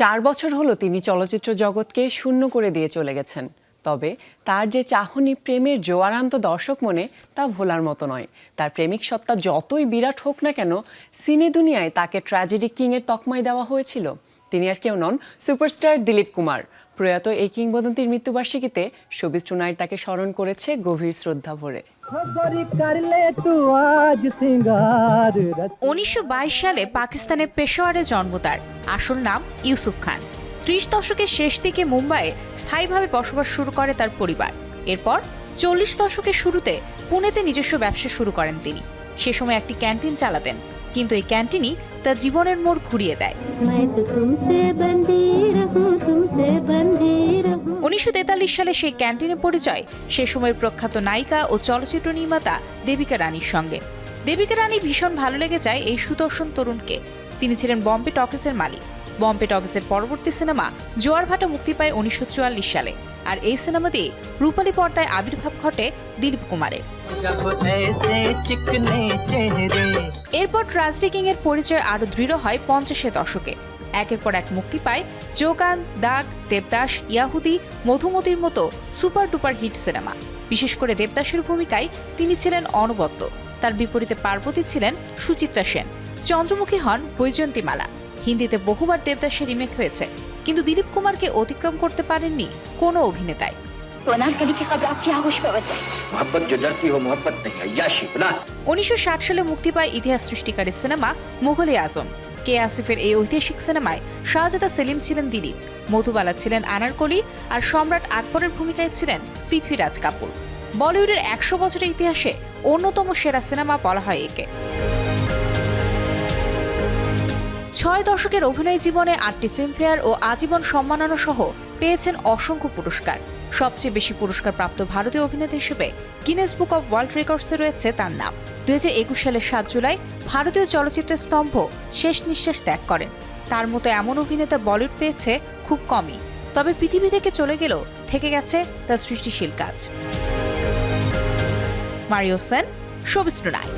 চার বছর হলো তিনি চলচ্চিত্র জগৎকে শূন্য করে দিয়ে চলে গেছেন। তবে তার যে চাহনি প্রেমের জোয়ারান্ত দর্শক মনে, তা ভোলার মতো নয়। তার প্রেমিক সত্তা যতই বিরাট হোক না কেন, সিনে দুনিয়ায় তাকে ট্র্যাজেডি কিংয়ের তকমাই দেওয়া হয়েছিল। তিনি আর কেউ নন সুপারস্টার দিলীপ কুমার। প্রয়াত এই কিংবদন্তির মৃত্যুবার্ষিকীতে শোবিজ টুনাইট তাকে স্মরণ করেছে গভীর শ্রদ্ধা ভরে। উনিশশো সালে পাকিস্তানের পেশোয়ারে জন্ম তার। আসল নাম ইউসুফ খান। ত্রিশ দশকের শেষ দিকে মুম্বাইয়ে স্থায়ীভাবে বসবাস শুরু করে তার পরিবার। এরপর চল্লিশ দশকের শুরুতে পুনেতে নিজস্ব ব্যবসা শুরু করেন তিনি। সে সময় একটি ক্যান্টিন চালাতেন কিন্তু এই ক্যান্টিনই তার জীবনের মোড় ঘুরিয়ে দেয়। উনিশশো সালে সেই ক্যান্টিনে পরিচয়। সে সময়ের প্রখ্যাত নায়িকা ও চলচ্চিত্র নির্মাতা দেবিকা রানীর সঙ্গে। দেবিকা রানী ভীষণ ভালো লেগে যায় এই সুদর্শন তরুণকে। তিনি ছিলেন বম্বে টকিসের মালিক। বম্বে টকিসের পরবর্তী সিনেমা জোয়ারভাটা মুক্তি পায় উনিশশো চুয়াল্লিশ সালে। আর এই সিনেমা দিয়ে রূপালী পর্দায় আবির্ভাব ঘটে দিলীপ কুমারের। এরপর ট্রাজডি কিং এর পরিচয় আরও দৃঢ় হয় পঞ্চাশের দশকে। একের পর এক মুক্তি পায় যোগান দাগ দেবদাস ইয়াহুদি মধুমতির মতো সুপার টুপার হিট সিনেমা। বিশেষ করে দেবদাসের ভূমিকায় তিনি ছিলেন অনবদ্য। তার বিপরীতে পার্বতী ছিলেন সুচিত্রা সেন। চন্দ্রমুখী হন বৈজয়ন্তীমালা। হিন্দিতে বহুবার দেবদাসের রিমেক হয়েছে কিন্তু দিলীপ কুমারকে অতিক্রম করতে পারেননি কোনো অভিনেতায় উনিশশো ষাট সালে মুক্তি পায় ইতিহাস সৃষ্টিকারী সিনেমা মুঘলে আজম। কে আসিফের এই ঐতিহাসিক সিনেমায় শাহজাদা সেলিম ছিলেন দিলীপ, মধুবালা ছিলেন আনারকলি আর সম্রাট আকবরের ভূমিকায় ছিলেন পৃথ্বীরাজ কাপুর। বলিউডের একশো বছরের ইতিহাসে অন্যতম সেরা সিনেমা বলা হয় একে। ছয় দশকের অভিনয় জীবনে আটটি ফিল্মফেয়ার ও আজীবন সম্মাননা সহ পেয়েছেন অসংখ্য পুরস্কার। সবচেয়ে বেশি পুরস্কার প্রাপ্ত ভারতীয় অভিনেতা হিসেবে গিনেস বুক অব ওয়ার্ল্ড রেকর্ডসে রয়েছে তার নাম। দুই হাজার একুশ সালের সাত জুলাই ভারতীয় চলচ্চিত্রের স্তম্ভ শেষ নিঃশ্বাস ত্যাগ করেন। তার মতো এমন অভিনেতা বলিউড পেয়েছে খুব কমই। তবে পৃথিবী থেকে চলে গেলেও থেকে গেছে তার সৃষ্টিশীল কাজ। মারিও সেন সবিষ্ণু রায়